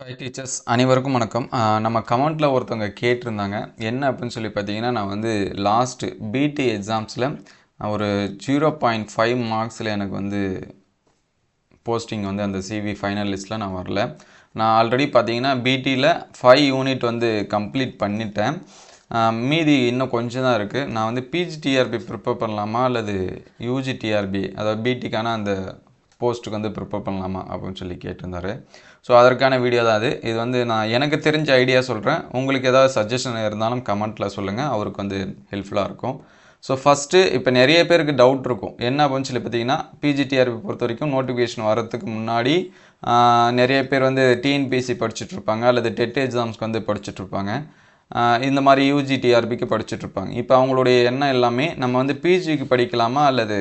High teachers அனைவருக்கும் வணக்கம். நம்ம கமெண்ட்டில் ஒருத்தவங்க கேட்டிருந்தாங்க. என்ன அப்படின்னு சொல்லி பார்த்தீங்கன்னா நான் வந்து லாஸ்ட்டு பிடி எக்ஸாம்ஸில் ஒரு ஜீரோ பாயிண்ட் ஃபைவ் மார்க்ஸில் எனக்கு வந்து போஸ்டிங் வந்து அந்த சிவி ஃபைனல் லிஸ்ட்டில் நான் வரல. நான் ஆல்ரெடி பார்த்தீங்கன்னா பிடியில் ஃபைவ் யூனிட் வந்து கம்ப்ளீட் பண்ணிட்டேன். மீதி இன்னும் கொஞ்சம் தான் இருக்குது நான் வந்து பிஜிடிஆர்பி ப்ரிப்பேர் பண்ணலாமா? அல்லது யூஜிடிஆர்பி அதாவது பிடிக்கான அந்த போஸ்ட்டுக்கு வந்து ப்ரிப்பேர் பண்ணலாமா அப்படின்னு சொல்லி கேட்டிருந்தாரு. ஸோ அதற்கான வீடியோ தான் அது. இது வந்து நான் எனக்கு தெரிஞ்ச ஐடியா சொல்கிறேன் உங்களுக்கு ஏதாவது சஜஷன் இருந்தாலும் கமெண்ட்டில் சொல்லுங்கள் அவருக்கு வந்து ஹெல்ப்ஃபுல்லாக இருக்கும். ஸோ ஃபஸ்ட்டு இப்போ நிறைய பேருக்கு டவுட் இருக்கும். என்ன அப்படின்னு சொல்லி பார்த்தீங்கன்னா பிஜிடிஆர்பி பொறுத்த வரைக்கும் நோட்டிஃபிகேஷன் வரதுக்கு முன்னாடி நிறைய பேர் வந்து டிஎன்பிசி படிச்சுட்ருப்பாங்க அல்லது டெட் எக்ஸாம்ஸ்க்கு வந்து படிச்சுட்ருப்பாங்க இந்த மாதிரி யூஜி டிஆர்பிக்கு படிச்சுட்ருப்பாங்க இப்போ அவங்களுடைய எண்ணம் எல்லாமே நம்ம வந்து பிஜிக்கு படிக்கலாமா அல்லது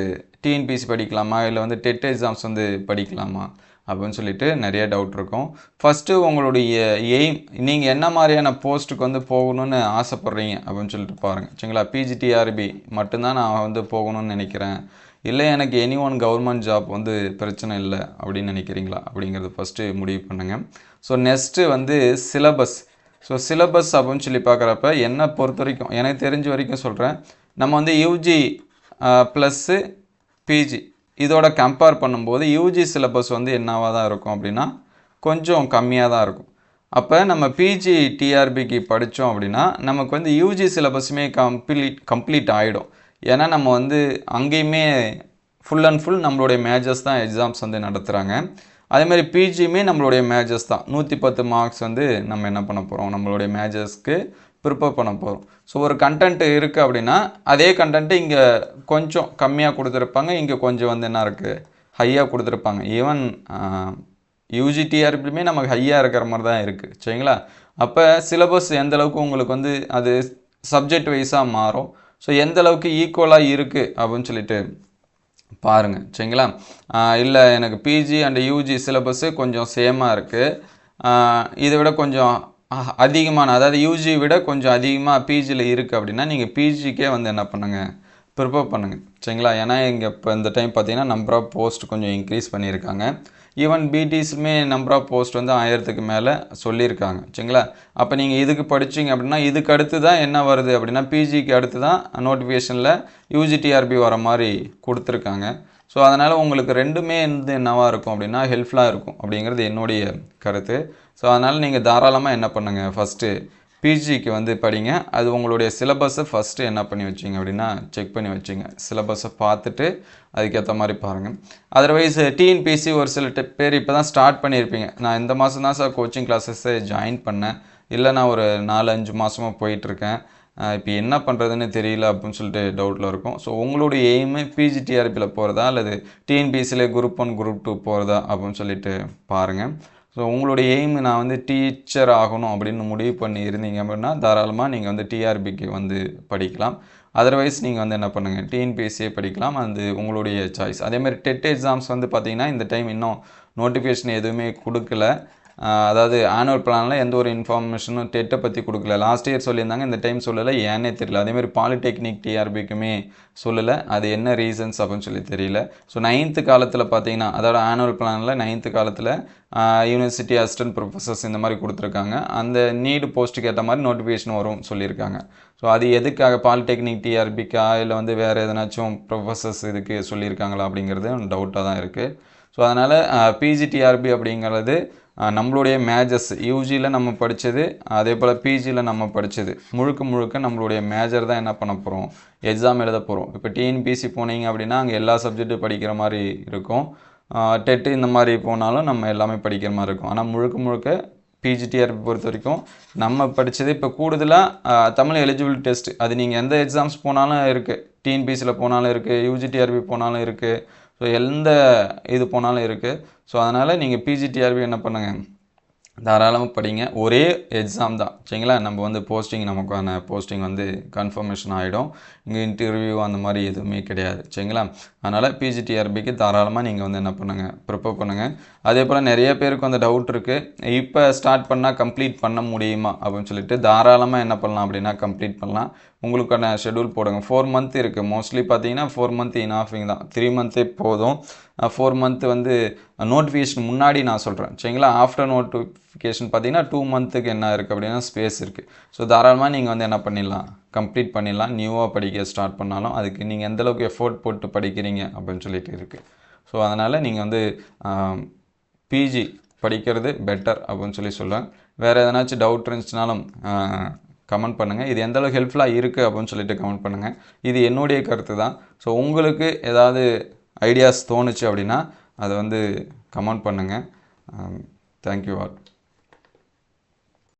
டிஎன்பிசி படிக்கலாமா? இல்லை வந்து டெட் எக்ஸாம்ஸ் வந்து படிக்கலாமா? அப்படின்னு சொல்லிட்டு நிறைய டவுட் இருக்கும். ஃபஸ்ட்டு உங்களுடைய எய்ம் நீங்கள் என்ன மாதிரியான போஸ்ட்டுக்கு வந்து போகணும்னு ஆசைப்பட்றீங்க? அப்படின்னு சொல்லிட்டு பாருங்கள் சரிங்களா? பிஜிடிஆர்பி மட்டும்தான் நான் வந்து போகணும்னு நினைக்கிறேன். இல்லை எனக்கு எனி ஒன் கவர்மெண்ட் ஜாப் வந்து பிரச்சனை இல்லை அப்படின்னு நினைக்கிறீங்களா? அப்படிங்கிறது ஃபஸ்ட்டு முடிவு பண்ணுங்கள் ஸோ நெக்ஸ்ட்டு வந்து சிலபஸ் ஸோ சிலபஸ் அப்படின்னு சொல்லி பார்க்குறப்ப என்னை பொறுத்த வரைக்கும் எனக்கு தெரிஞ்ச வரைக்கும் சொல்கிறேன் நம்ம வந்து யூஜி ப்ளஸ்ஸு பிஜி இதோட கம்பேர் பண்ணும்போது யூஜி சிலபஸ் வந்து என்னவாக தான் இருக்கும் அப்படின்னா கொஞ்சம் கம்மியாக தான் இருக்கும். அப்போ நம்ம பிஜி டிஆர்பிக்கு படித்தோம் அப்படின்னா நமக்கு வந்து யூஜி சிலபஸுமே கம்ப்ளீட் கம்ப்ளீட் ஆகிடும் ஏன்னா நம்ம வந்து அங்கேயுமே ஃபுல் அண்ட் ஃபுல் நம்மளுடைய மேஜர்ஸ் தான் எக்ஸாம்ஸ் வந்து நடத்துகிறாங்க அதேமாதிரி பிஜியுமே நம்மளுடைய மேஜர்ஸ் தான். நூற்றி பத்து மார்க்ஸ் வந்து நம்ம என்ன பண்ண போகிறோம் நம்மளுடைய மேஜர்ஸ்க்கு ப்ரிப்பேர் பண்ண போகிறோம் ஸோ ஒரு கண்டென்ட் இருக்குது அப்படின்னா அதே கண்டென்ட்டு இங்கே கொஞ்சம் கம்மியாக கொடுத்துருப்பாங்க. இங்கே கொஞ்சம் வந்து என்ன இருக்குது ஹையாக கொடுத்துருப்பாங்க. ஈவன் யூஜிடிஆர்பிலுமே நமக்கு ஹையாக இருக்கிற மாதிரி தான் இருக்குது சரிங்களா? அப்போ சிலபஸ் எந்த அளவுக்கு உங்களுக்கு வந்து அது சப்ஜெக்ட் வைஸாக மாறும்? ஸோ எந்த அளவுக்கு ஈக்குவலாக இருக்குது அப்படின்னு சொல்லிட்டு பாருங்கள் சரிங்களா? இல்லை எனக்கு பிஜி அண்ட் யூஜி சிலபஸ்ஸு கொஞ்சம் சேமாக இருக்குது இதை விட கொஞ்சம் அதிகமான அதாவது யூஜி விட கொஞ்சம் அதிகமாக பிஜியில் இருக்குது அப்படின்னா நீங்கள் பிஜிக்கே வந்து என்ன பண்ணுங்கள் ப்ரிப்பேர் பண்ணுங்கள் சரிங்களா? ஏன்னா இங்கே இப்போ இந்த டைம் பார்த்தீங்கன்னா நம்பர் ஆஃப் போஸ்ட் கொஞ்சம் இன்க்ரீஸ் பண்ணியிருக்காங்க. ஈவன் பிடிஸுமே நம்பர் ஆஃப் போஸ்ட் வந்து ஆயிரத்துக்கு மேலே சொல்லியிருக்காங்க. சரிங்களா? அப்போ நீங்கள் இதுக்கு படிச்சீங்க அப்படின்னா இதுக்கு அடுத்து தான் என்ன வருது அப்படின்னா பிஜிக்கு அடுத்து தான் நோட்டிஃபிகேஷனில் யூஜிடிஆர்பி வர மாதிரி கொடுத்துருக்காங்க. ஸோ அதனால் உங்களுக்கு ரெண்டுமே வந்து என்னவாக இருக்கும் அப்படின்னா ஹெல்ப்ஃபுல்லாக இருக்கும் அப்படிங்கிறது என்னுடைய கருத்து. ஸோ அதனால் நீங்கள் தாராளமாக என்ன பண்ணுங்கள் ஃபஸ்ட்டு பிஜிக்கு வந்து படிங்க. அது உங்களுடைய சிலபஸை ஃபஸ்ட்டு என்ன பண்ணி வச்சிங்க அப்படின்னா செக் பண்ணி வச்சிங்க. சிலபஸை பார்த்துட்டு அதுக்கேற்ற மாதிரி பாருங்கள் அதர்வைஸ் டிஎன்பிசி ஒரு சில பேர் இப்போ தான் ஸ்டார்ட் பண்ணியிருப்பீங்க. நான் இந்த மாதம் தான் சார் கோச்சிங் கிளாஸஸை ஜாயின் பண்ணேன். இல்லை நான் ஒரு நாலு அஞ்சு மாதமாக போயிட்டுருக்கேன் இப்போ என்ன பண்ணுறதுன்னு தெரியல அப்படின்னு சொல்லிட்டு டவுட்டில் இருக்கும். ஸோ உங்களுடைய எய்மு பிஜிடிஆர்பியில் போகிறதா அல்லது டிஎன்பிசியில் குரூப் ஒன் குரூப் டூ போகிறதா அப்படின்னு சொல்லிட்டு பாருங்கள் ஸோ உங்களுடைய எய்ம் நான் வந்து டீச்சர் ஆகணும் அப்படின்னு முடிவு பண்ணி இருந்தீங்க அப்படின்னா தாராளமாக நீங்கள் வந்து டிஆர்பிக்கு வந்து படிக்கலாம். அதர்வைஸ் நீங்கள் வந்து என்ன பண்ணுங்கள் டிஎன்பிஎஸ்சியே படிக்கலாம். அது உங்களுடைய சாய்ஸ் அதேமாதிரி டெட் எக்ஸாம்ஸ் வந்து பார்த்தீங்கன்னா இந்த டைம் இன்னும் நோட்டிஃபிகேஷன் எதுவுமே கொடுக்கல. அதாவது ஆனுவல் பிளானில் எந்த ஒரு இன்ஃபர்மேஷனும் டெட்டை பற்றி கொடுக்கல. லாஸ்ட் இயர் சொல்லியிருந்தாங்க இந்த டைம் சொல்லலை ஏன்னே தெரியல. அதேமாதிரி பாலிடெக்னிக் டிஆர்பிக்குமே சொல்லலை. அது என்ன ரீசன்ஸ் அப்படின்னு சொல்லி தெரியல. ஸோ நைன்த்து காலத்தில் பார்த்தீங்கன்னா அதோட ஆனுவல் பிளானில் நைன்த்து காலத்தில் யூனிவர்சிட்டி அசிஸ்டன்ட் ப்ரொஃபஸர்ஸ் இந்த மாதிரி கொடுத்துருக்காங்க. அந்த நீடு போஸ்ட்டுக்கு ஏற்ற மாதிரி நோட்டிஃபிகேஷன் வரும் சொல்லியிருக்காங்க. ஸோ அது எதுக்காக? பாலிடெக்னிக் டிஆர்பிக்கா இல்லை வந்து வேறு எதனாச்சும் ப்ரொஃபஸர்ஸ் இதுக்கு சொல்லியிருக்காங்களா அப்படிங்கிறது டவுட்டாக தான் இருக்குது ஸோ அதனால் பிஜிடிஆர்பி அப்படிங்கிறது நம்மளுடைய மேஜர்ஸ் யூஜியில் நம்ம படித்தது அதே போல் பிஜியில் நம்ம படித்தது முழுக்க முழுக்க நம்மளுடைய மேஜர் தான் என்ன பண்ண போகிறோம் எக்ஸாம் எழுத போகிறோம் இப்போ டிஎன்பிசி போனீங்க அப்படின்னா அங்கே எல்லா சப்ஜெக்ட்டும் படிக்கிற மாதிரி இருக்கும். டெட்டு இந்த மாதிரி போனாலும் நம்ம எல்லாமே படிக்கிற மாதிரி இருக்கும். ஆனால் முழுக்க முழுக்க பிஜிடிஆர்பி பொறுத்த வரைக்கும் நம்ம படித்தது இப்போ கூடுதலாக தமிழ் எலிஜிபிள் டெஸ்ட் அது நீங்கள் எந்த எக்ஸாம்ஸ் போனாலும் இருக்குது டிஎன்பிசியில் போனாலும் இருக்குது யூஜிடிஆர்பி போனாலும் இருக்குது ஸோ எந்த இது போனாலும் இருக்குது ஸோ அதனால் நீங்கள் பிஜிடிஆர்பி என்ன பண்ணுங்கள் தாராளமாக படிங்க. ஒரே எக்ஸாம் தான். சரிங்களா? நம்ம வந்து போஸ்டிங் நமக்கான போஸ்டிங் வந்து கன்ஃபர்மேஷன் ஆகிடும் இங்கே இன்டர்வியூ அந்த மாதிரி எதுவுமே கிடையாது. சரிங்களா? அதனால் பிஜிடிஆர்பிக்கு தாராளமாக நீங்கள் வந்து என்ன பண்ணுங்கள் ப்ரிப்பேர் பண்ணுங்கள் அதே போல் நிறைய பேருக்கு வந்து டவுட் இருக்குது இப்போ ஸ்டார்ட் பண்ணால் கம்ப்ளீட் பண்ண முடியுமா? அப்படின்னு சொல்லிட்டு தாராளமாக என்ன பண்ணலாம் அப்படின்னா கம்ப்ளீட் பண்ணலாம். உங்களுக்கான ஷெடியூல் போடுங்க. ஃபோர் மந்த் இருக்குது மோஸ்ட்லி பார்த்தீங்கன்னா ஃபோர் மந்த் இனாஃபிங் தான். த்ரீ மந்த்தே போதும். ஃபோர் மந்த் வந்து நோட்டிஃபிகேஷன் முன்னாடி நான் சொல்கிறேன் சரிங்களா? ஆஃப்டர் நோட்டிஃபிகேஷன் பார்த்தீங்கன்னா டூ மந்த்துக்கு என்ன இருக்குது அப்படின்னா ஸ்பேஸ் இருக்குது ஸோ தாராளமாக நீங்கள் வந்து என்ன பண்ணிடலாம்? கம்ப்ளீட் பண்ணிடலாம். நியூவாக படிக்க ஸ்டார்ட் பண்ணாலும் அதுக்கு நீங்கள் எந்தளவுக்கு எஃபோர்ட் போட்டு படிக்கிறீங்க அப்படின்னு சொல்லிட்டு இருக்குது ஸோ அதனால் நீங்கள் வந்து பிஜி படிக்கிறது பெட்டர் அப்படின்னு சொல்லி சொல்லுவேன் வேறு எதனாச்சும் டவுட் இருந்துச்சுனாலும் கமெண்ட் பண்ணுங்கள் இது எந்த அளவுக்கு ஹெல்ப்ஃபுல்லாக இருக்குது அப்படின்னு சொல்லிட்டு கமெண்ட் பண்ணுங்கள் இது என்னுடைய கருத்து தான். ஸோ உங்களுக்கு ஏதாவது ஐடியாஸ் தோணுச்சு அப்படின்னா அதை வந்து கமெண்ட் பண்ணுங்கள் தேங்க்யூ ஆல்